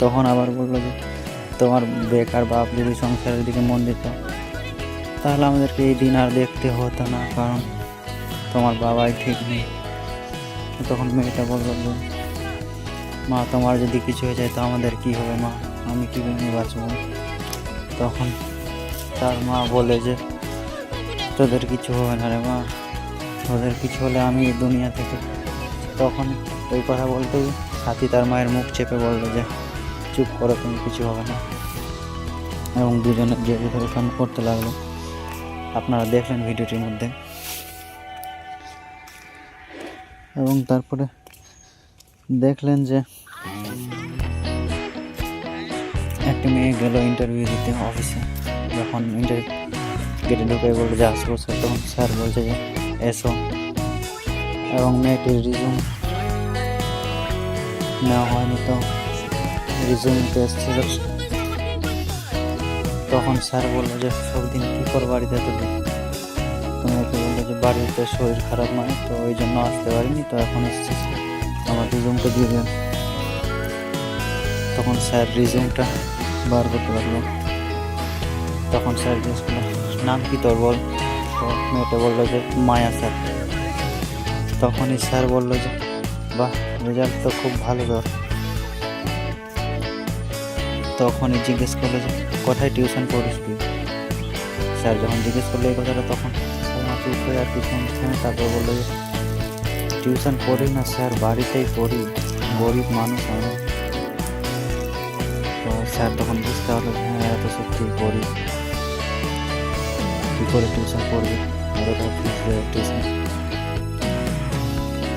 তখন আবার বলল যে, তোমার বেকার বাপ যদি সংসারের দিকে মন দিত, তাহলে আমাদেরকে এই দিন আর দেখতে হতো না, কারণ তোমার বাবাই ঠিক নেই। তখন মেয়েটা বলল যে, মা, তোমার যদি কিছু হয়ে যায় তো আমাদের কি হবে মা? আমি কি বাঁচবো? তখন তার মা বলে যে, তোদের কিছু হবে না রে মা, তোদের কিছু হলে আমি দুনিয়া থেকে তখন ওই কথা বলতে হাতি তার মায়ের মুখ চেপে বলল যে চুপ করো তুমি কিছু হবে না। এবং দুজনে যে ধরে কাম করতে লাগল, আপনারা দেখলেন ভিডিওটির মধ্যে। এবং তারপরে দেখলেন যে একটা মেয়ে গেল ইন্টারভিউ দিতে অফিসে যখন ইন্টারভিউ গেটে ঢুকে বলল, যে আসব স্যার তখন স্যার বলছে যে, এসো। এবং মেয়েটির রিজুম নেওয়া হয়নি তো। রিজুম টেস্ট তখন স্যার বলল যে, সব দিন কী করে বাড়িতে তুমি তো মেয়েটি বলল যে, বাড়িতে শরীর খারাপ নয়, তো ওই জন্য আসতে পারিনি, তো এখন এসেছি আমার রিজুমটা দিয়ে দেন তখন স্যার রিজুমটা বার করতে পারল। তখন স্যার জিজ্ঞেস করল, নাম কি তোর বল? তো মেয়েটা বলল যে, মায়া স্যার। তখনই স্যার বলল যে, বাহ, রেজাল্ট তো খুব ভালো তোর। তখনই জিজ্ঞেস করল যে, কোথায় টিউশন পড়িস তুই স্যার যখন জিজ্ঞেস করল এই কথাটা, তখন আমার চুপ আর কিছু থেমে তারপর বলল যে, টিউশন পড়ি না স্যার, বাড়িতেই পড়ি, গরিব মানুষ আমরা তো স্যার তখন বুঝতে পারল যে হ্যাঁ এত সত্যি পড়ি। কী করে টিউশন পড়বি? এত টাকা টিউশন?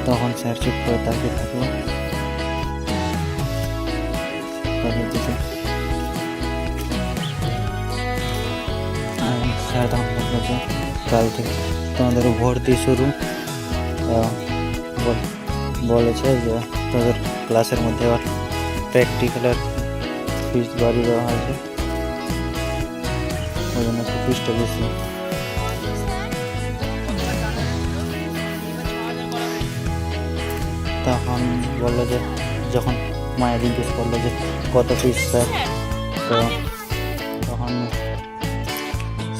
তখন স্যার চুপ করে তাকিয়ে থাকল। তাদের দিকে তখন বলল কাল থেকে তোমাদের ভর্তি শুরু। বলেছে যে তোদের ক্লাসের মধ্যে আবার প্র্যাকটিক্যালের ফিস বাড়িয়ে দেওয়া হয়েছে। ওই জন্য ফিসটা বেশি। তখন বলল যে, যখন মায়া জিজ্ঞেস করল যে কত ফিস স্যার তো তখন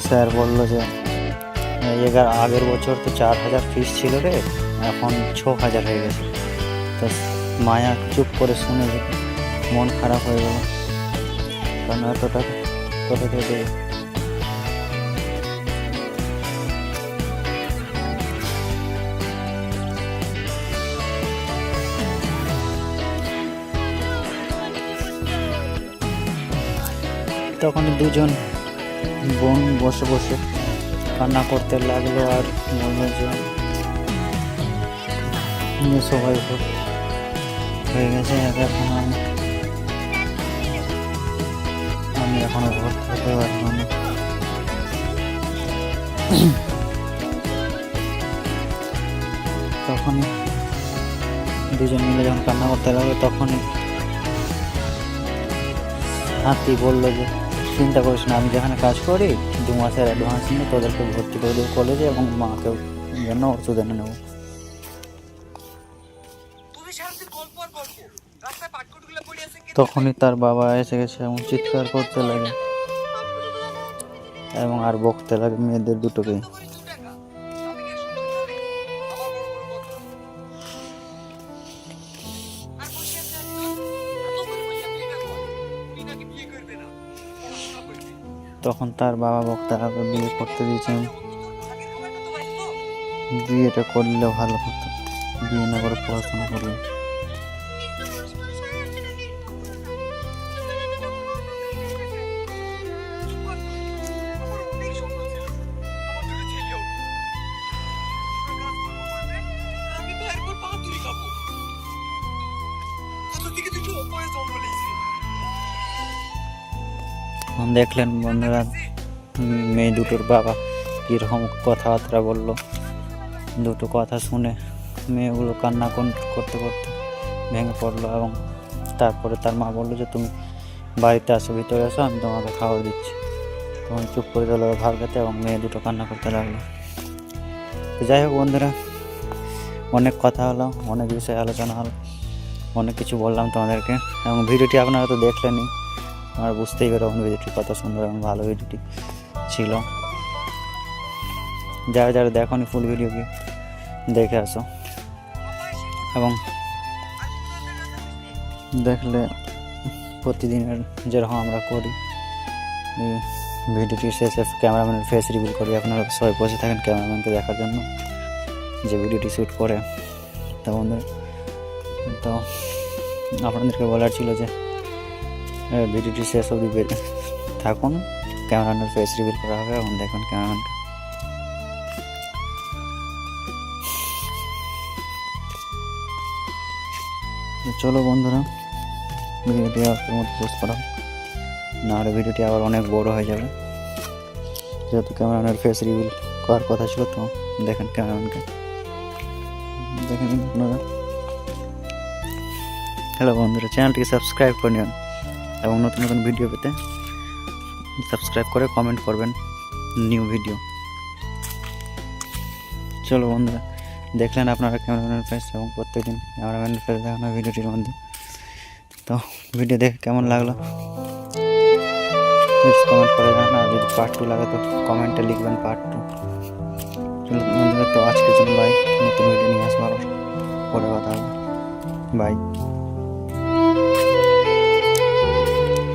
স্যার বলল যে এগার, আগের বছর তো চার হাজার ফিস ছিল রে, এখন ছ হাজার হয়ে গেছে। তো মায়া চুপ করে শুনে মন খারাপ হয়ে গেল। কারণ এত টাকা থেকে তখন দুজন বোন বসে বসে কান্না করতে লাগল আর যে সবাই হয়ে গেছে এখন আমি আমি এখনও ভোট হতে পারব না। তখনই দুজন মিলে যখন কান্না করতে লাগল, তখনই হাতি বলল যে চিন্তা করিস না আমি যেখানে কাজ করি দু মাসের অ্যাডভান্স নিয়ে তোদেরকে ভর্তি করে দেবো কলেজে এবং মাকেও জন্য ওষুধ এনে নেব। তখনই তার বাবা এসে গেছে এবং চিৎকার করতে লাগে। এবং আর বকতে লাগে মেয়েদের দুটোকেই। তখন তার বাবা বক্তাকে বিয়ে করতে দিয়েছেন। বিয়েটা করলে ভালো হতো। বিয়ে না করে পড়াশোনা করলে। দেখলেন বন্ধুরা মেয়ে দুটোর বাবা কীরকম কথাবার্তা বলল। দুটো কথা শুনে মেয়েগুলো কান্না কন- করতে করতে ভেঙে পড়ল এবং তারপরে তার মা বলল যে, তুমি বাড়িতে আসো, ভিতরে আসো, আমি তোমাকে খাবার দিচ্ছি। তখন চুপ করে দিল ভাত খেতে এবং মেয়ে দুটো কান্না করতে লাগল। যাই হোক বন্ধুরা, অনেক কথা হলো, অনেক বিষয়ে আলোচনা হলো, অনেক কিছু বললাম তোমাদেরকে এবং ভিডিওটি আপনারা তো দেখলেনই। আর বুঝতেই পারবেন ভিডিওটি কত সুন্দর এবং ভালো ভিডিওটি ছিল। যারা যারা দেখো দেখনি ফুল ভিডিওকে দেখে আসো। এবং দেখলে প্রতিদিনের যেরকম আমরা করি ভিডিওটি শেষে ক্যামেরাম্যানের ফেস রিভিল করি। আপনারা সবাই বসে থাকেন ক্যামেরাম্যানকে দেখার জন্য, যে ভিডিওটি শ্যুট করে। তো বন্ধু তো আপনাদেরকে বলার ছিল যে ভিডিওটি শেষ অবধি থাকুন। ক্যামেরাম্যানের ফেস রিভিল করা হবে এবং দেখুন ক্যামেরাম্যানকে তো চলো বন্ধুরা ভিডিওটি আজকের মতো শেষ করা। না হলে ভিডিওটি আবার অনেক বড় হয়ে যাবে। যেহেতু ক্যামেরাম্যানের ফেস রিভিল করার কথা ছিল, তো দেখেন ক্যামেরাম্যানকে দেখে নিন আপনারা হ্যালো বন্ধুরা চ্যানেলটিকে সাবস্ক্রাইব করে নিন। এবং নতুন নতুন ভিডিও পেতে সাবস্ক্রাইব করে কমেন্ট করবেন নিউ ভিডিও চলো বন্ধুরা, দেখলেন আপনারা ক্যামেরাম্যানের ফেস এবং প্রত্যেকদিন ক্যামেরাম্যানের ফেস দেখানো ভিডিওটির মধ্যে। তো ভিডিও দেখে কেমন লাগল? প্লিজ কমেন্ট করে জানান, আর যদি পার্ট টু লাগে তো কমেন্টে লিখবেন পার্ট টু বন্ধুরা, তো আজকের জন্য বাই নতুন ভিডিও নিয়ে আসব আবার। পরে কথা হবে। Bye